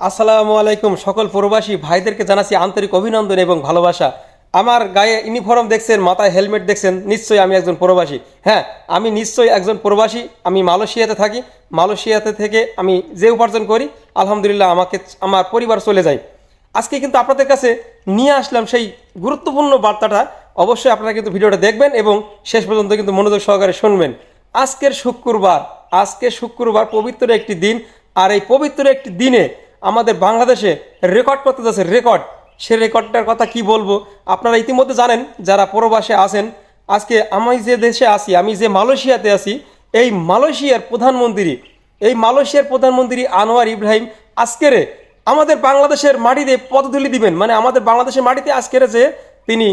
আসসালামু আলাইকুম সকল প্রবাসী ভাইদেরকে জানাচ্ছি আন্তরিক অভিনন্দন এবং ভালোবাসা। আমার গায়ে ইউনিফর্ম দেখছেন, মাথায় হেলমেট দেখছেন, নিশ্চয়ই আমি একজন প্রবাসী। হ্যাঁ আমি নিশ্চয়ই একজন প্রবাসী, আমি মালয়েশিয়াতে থাকি। মালয়েশিয়াতে থেকে আমি যে উপার্জন করি, আলহামদুলিল্লাহ আমাকে, আমার পরিবার চলে যায়। আজকে কিন্তু আপনাদের কাছে নিয়ে আসলাম সেই গুরুত্বপূর্ণ বার্তাটা। অবশ্যই আপনারা কিন্তু ভিডিওটা দেখবেন এবং শেষ পর্যন্ত কিন্তু মনোযোগ সহকারে শুনবেন। আজকের শুক্রবার, আজকে শুক্রবার পবিত্র একটি দিন। আর এই পবিত্র একটি দিনে আমাদের বাংলাদেশে রেকর্ড করতে যাচ্ছে, রেকর্ড। সে রেকর্ডটার কথা কি বলব? আপনারা ইতিমধ্যে জানেন, যারা প্রবাসে আছেন, আজকে আমি যে দেশে আছি, আমি যে মালয়েশিয়াতে আছি, এই মালয়েশিয়ার প্রধানমন্ত্রী, এই মালয়েশিয়ার প্রধানমন্ত্রী আনোয়ার ইব্রাহিম আজকের আমাদের বাংলাদেশের মাটিতে পদধূলি দিবেন। মানে আমাদের বাংলাদেশের মাটিতে আজকের যে তিনি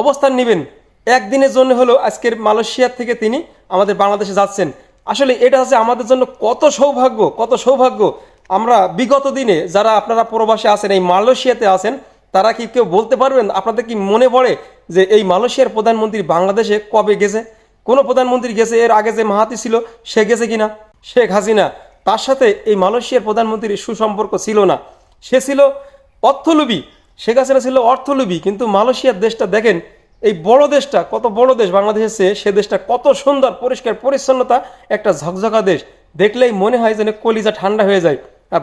অবস্থান নেবেন, একদিনের জন্য হলো আজকের মালয়েশিয়া থেকে তিনি আমাদের বাংলাদেশে যাচ্ছেন। আসলে এটা হচ্ছে আমাদের জন্য কত সৌভাগ্য কত সৌভাগ্য আমরা বিগত দিনে যারা আপনারা প্রবাসে আছেন, এই মালয়েশিয়াতে আছেন, তারা কি কেউ বলতে পারবেন? আপনাদের কি মনে পড়ে যে এই মালয়েশিয়ার প্রধানমন্ত্রী বাংলাদেশে কবে গেছে? কোনো প্রধানমন্ত্রী গেছে, এর আগে যে মাহাতি ছিল, সে গেছে কিনা? শেখ হাসিনা, তার সাথে এই মালয়েশিয়ার প্রধানমন্ত্রীর সুসম্পর্ক ছিল না। সে ছিল অর্থলোভী, শেখ হাসিনা ছিল অর্থলোভী, কিন্তু মালয়েশিয়ার দেশটা দেখেন, এই বড় দেশটা, কত বড় দেশ বাংলাদেশের চেয়ে সে দেশটা কত সুন্দর, পরিষ্কার, পরিচ্ছন্নতা, একটা ঝকঝকা দেশ। দেখলেই মনে হয় যেন কলিজা ঠান্ডা হয়ে যায়।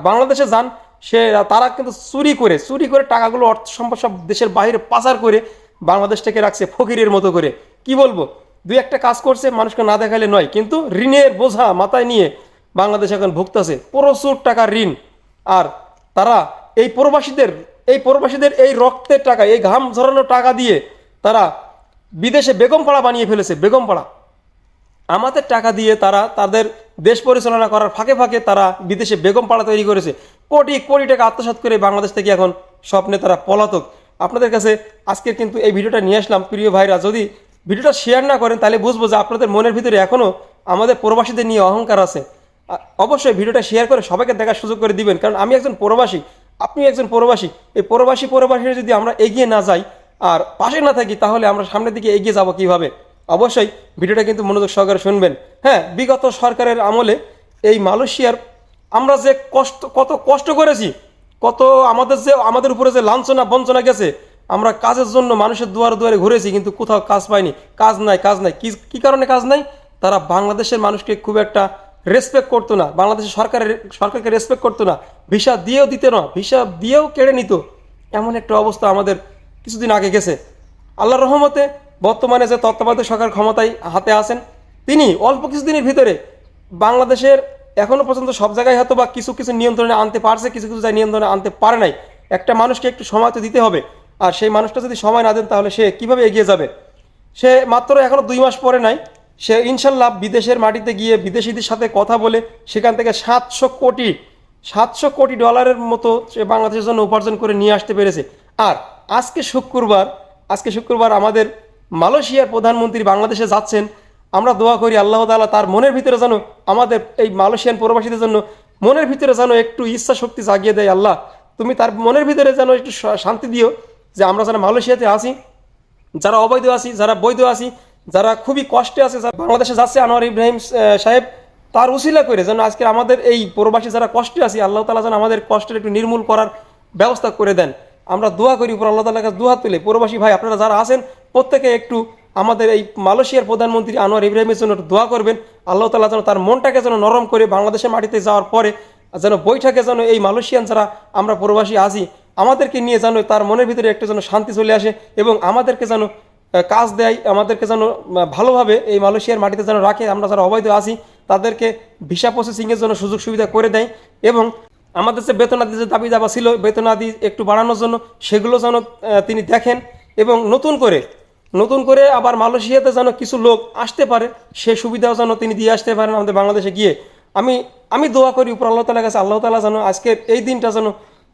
বাংলাদেশে যান, সে, তারা কিন্তু চুরি করে চুরি করে টাকাগুলো অর্থ সম্পদ সব দেশের বাইরে পাচার করে বাংলাদেশটাকে রাখছে ফকিরের মতো করে। কি বলব? দুই একটা কাজ করছে, মানুষকে না দেখালে নয়, কিন্তু ঋণের বোঝা মাথায় নিয়ে বাংলাদেশ এখন ভুগতেছে। প্রচুর টাকার ঋণ। আর তারা এই প্রবাসীদের এই প্রবাসীদের এই রক্তের টাকা, এই ঘাম ঝরানো টাকা দিয়ে তারা বিদেশে বেগমপাড়া বানিয়ে ফেলেছে, বেগমপাড়া। আমাদের টাকা দিয়ে তারা তাদের দেশ পরিচালনা করার ফাঁকে ফাঁকে তারা বিদেশে বেগম পাড়া তৈরি করেছে। কোটি কোটি টাকা আত্মসাৎ করে বাংলাদেশ থেকে এখন স্বপ্নে তারা পলাতক। আপনাদের কাছে আজকের কিন্তু এই ভিডিওটা নিয়ে আসলাম, প্রিয় ভাইরা। যদি ভিডিওটা শেয়ার না করেন, তাহলে বুঝব যে আপনাদের মনের ভিতরে এখনও আমাদের প্রবাসীদের নিয়ে অহংকার আছে। অবশ্যই ভিডিওটা শেয়ার করে সবাইকে দেখার সুযোগ করে দিবেন। কারণ আমি একজন প্রবাসী আপনি একজন প্রবাসী। এই প্রবাসী প্রবাসীরা যদি আমরা এগিয়ে না যাই আর পাশে না থাকি, তাহলে আমরা সামনের দিকে এগিয়ে যাব কীভাবে? অবশ্যই ভিডিওটা কিন্তু মনোযোগ সহকারে শুনবেন। হ্যাঁ বিগত সরকারের আমলে এই মালয়েশিয়ার আমরা যে কষ্ট, কত কষ্ট করেছি, কত আমাদের যে, আমাদের উপরে যে লাঞ্ছনা, বঞ্চনা গেছে, আমরা কাজের জন্য মানুষের দুয়ারে দুয়ারে ঘুরেছি, কিন্তু কোথাও কাজ পাইনি। কাজ নাই কাজ নাই। কি কি কারণে কাজ নাই? তারা বাংলাদেশের মানুষকে খুব একটা রেসপেক্ট করতো না। বাংলাদেশের সরকারের, সরকারকে রেসপেক্ট করতো না। ভিসা দিয়েও দিতে না, ভিসা দিয়েও কেড়ে নিত। এমন একটা অবস্থা আমাদের কিছুদিন আগে গেছে। আল্লাহর রহমতে বর্তমানে যে তত্ত্বাবধায়ক সরকার ক্ষমতায় হাতে আছেন, তিনি অল্প কিছুদিনের ভিতরে বাংলাদেশের এখনও পর্যন্ত সব জায়গায় হয়তো বা কিছু কিছু নিয়ন্ত্রণে আনতে পারছে, কিছু কিছু জায়গায় নিয়ন্ত্রণে আনতে পারে নাই। একটা মানুষকে একটু সময় তো দিতে হবে। আর সেই মানুষটা যদি সময় না দেন, তাহলে সে কীভাবে এগিয়ে যাবে? সে মাত্র এখনও দুই মাস পরে নাই। সে ইনশাল্লাহ বিদেশের মাটিতে গিয়ে বিদেশিদের সাথে কথা বলে সেখান থেকে সাতশো কোটি সাতশো কোটি ডলারের মতো সে বাংলাদেশের জন্য উপার্জন করে নিয়ে আসতে পেরেছে। আর আজকে শুক্রবার আজকে শুক্রবার আমাদের মালয়েশিয়ার প্রধানমন্ত্রী বাংলাদেশে যাচ্ছেন, আমরা দোয়া করি আল্লাহ তাআলা তার মনের ভিতরে যেন আমাদের এই মালয়েশিয়ান প্রবাসীদের জন্য মনের ভিতরে যেন একটু ইচ্ছা শক্তি জাগিয়ে দেয়। আল্লাহ, তুমি তার মনের ভিতরে যেন একটু শান্তি দিও যে আমরা যেন মালয়েশিয়াতে আসি যারা অবৈধ আছি, যারা বৈধ আছি, যারা খুবই কষ্টে আছে, যারা বাংলাদেশে যাচ্ছে, আনোয়ার ইব্রাহিম সাহেব, তার উসিলা করে যেন আজকে আমাদের এই প্রবাসী যারা কষ্টে আছি, আল্লাহ তালা যেন আমাদের কষ্টের একটু নির্মূল করার ব্যবস্থা করে দেন। আমরা দোয়া করি উপর আল্লাহ তালার কাছে দুহাত তুলে, প্রবাসী ভাই, আপনারা যারা আছেন প্রত্যেকে একটু আমাদের এই মালয়েশিয়ার প্রধানমন্ত্রী আনোয়ার ইব্রাহিমের জন্য দোয়া করবেন। আল্লাহ তালা যেন তার মনটাকে যেন নরম করে বাংলাদেশের মাটিতে যাওয়ার পরে যেন বৈঠকে যেন এই মালয়েশিয়ান যারা আমরা প্রবাসী আছি, আমাদেরকে নিয়ে যেন তার মনের ভিতরে একটা যেন শান্তি চলে আসে এবং আমাদেরকে যেন কাজ দেয়, আমাদেরকে যেন ভালোভাবে এই মালয়েশিয়ার মাটিতে যেন রাখে। আমরা যারা অবৈধ আছি, তাদেরকে ভিসা প্রসেসিংয়ের জন্য সুযোগ সুবিধা করে দেয় এবং আমাদের যে বেতনাদি যে দাবি দাবা ছিল, বেতনাদি একটু বাড়ানোর জন্য সেগুলো যেন তিনি দেখেন এবং নতুন করে নতুন করে আবার মালয়েশিয়াতে যেন কিছু লোক আসতে পারে, সে সুবিধাও যেন তিনি দিয়ে আসতে পারেন আমাদের বাংলাদেশে গিয়ে। আমি আমি দোয়া করি উপর আল্লাহ তালার কাছে, আল্লাহ তালা যেন আজকের এই দিনটা যেন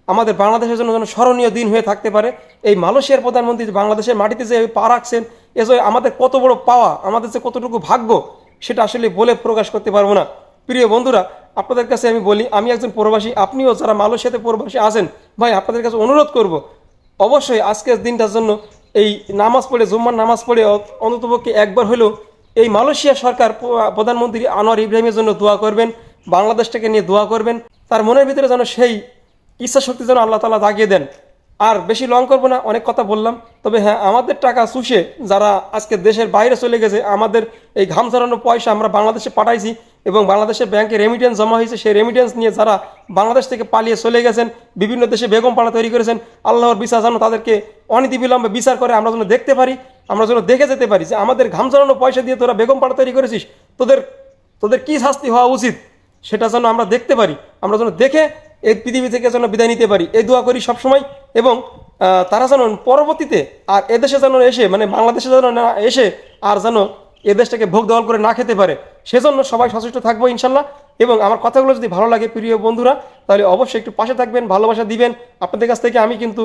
আমাদের বাংলাদেশের জন্য যেন স্মরণীয় দিন হয়ে থাকতে পারে। এই মালয়েশিয়ার প্রধানমন্ত্রী যে বাংলাদেশের মাটিতে যে পা রাখছেন, এ যে আমাদের কত বড় পাওয়া, আমাদের যে কতটুকু ভাগ্য, সেটা আসলে বলে প্রকাশ করতে পারব না। প্রিয় বন্ধুরা, আপনাদের কাছে আমি বলি, আমি একজন প্রবাসী, আপনিও যারা মালয়েশিয়াতে প্রবাসী আছেন, ভাই, আপনাদের কাছে অনুরোধ করব, অবশ্যই আজকের দিনটার জন্য এই নামাজ পড়ে, জুম্মার নামাজ পড়ে অন্ততপক্ষে একবার হলেও এই মালয়েশিয়া সরকার প্রধানমন্ত্রী আনোয়ার ইব্রাহিমের জন্য দোয়া করবেন, বাংলাদেশটাকে নিয়ে দোয়া করবেন, তার মনের ভিতরে যেন সেই ইচ্ছা শক্তি যেন আল্লাহ তালা জাগিয়ে দেন। আর বেশি লং করব না, অনেক কথা বললাম, তবে হ্যাঁ আমাদের টাকা চুষে যারা আজকে দেশের বাইরে চলে গেছে, আমাদের এই ঘাম ঝরানো পয়সা আমরা বাংলাদেশে পাঠাইছি এবং বাংলাদেশের ব্যাংকে রেমিটেন্স জমা হয়েছে। সেই রেমিটেন্স নিয়ে যারা বাংলাদেশ থেকে পালিয়ে চলে গেছেন, বিভিন্ন দেশে বেগম পাড়া তৈরি করেছেন, আল্লাহর বিচার যেন তাদেরকে অনীতি অনীতিবিলম্বে বিচার করে আমরা যেন দেখতে পারি, আমরা যেন দেখে যেতে পারি যে আমাদের ঘাম ঝরানো পয়সা দিয়ে তোরা বেগম পাড়া তৈরি করেছিস, তোদের তোদের কী শাস্তি হওয়া উচিত? সেটা যেন আমরা দেখতে পারি, আমরা যেন দেখে এই পৃথিবী থেকে যেন বিদায় নিতে পারি। এই দোয়া করি সবসময় এবং তারা যেন পরবর্তীতে আর এদেশে যেন এসে মানে বাংলাদেশে যেন না এসে আর যেন এ দেশটাকে ভোগ দেওয়াল করে না খেতে পারে, সেজন্য সবাই সচেষ্ট থাকব ইনশাল্লাহ। এবং আমার কথাগুলো যদি ভালো লাগে প্রিয় বন্ধুরা, তাহলে অবশ্যই একটু পাশে থাকবেন, ভালোবাসা দিবেন। আপনাদের কাছ থেকে আমি কিন্তু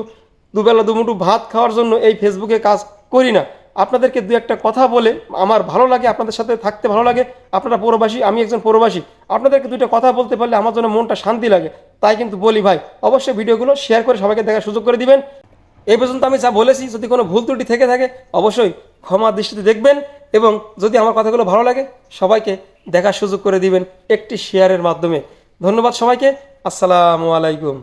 দুবেলা দুমুঠু ভাত খাওয়ার জন্য এই ফেসবুকে কাজ করি না। আপনাদেরকে দু একটা কথা বলে আমার ভালো লাগে, আপনাদের সাথে থাকতে ভালো লাগে। আপনারা পৌরবাসী, আমি একজন পৌরবাসী। আপনাদেরকে দুইটা কথা বলতে পারলে আমার জন্য মনটা শান্তি লাগে, তাই কিন্তু বলি ভাই, অবশ্যই ভিডিওগুলো শেয়ার করে সবাইকে দেখার সুযোগ করে দিবেন। এই পর্যন্ত আমি যা বলেছি, যদি কোনো ভুল ত্রুটি থেকে থাকে, অবশ্যই ক্ষমা দৃষ্টিতে দেখবেন এবং যদি আমার কথাগুলো ভালো লাগে, সবাইকে দেখার সুযোগ করে দিবেন একটি শেয়ারের মাধ্যমে। ধন্যবাদ সবাইকে। আসসালামু আলাইকুম।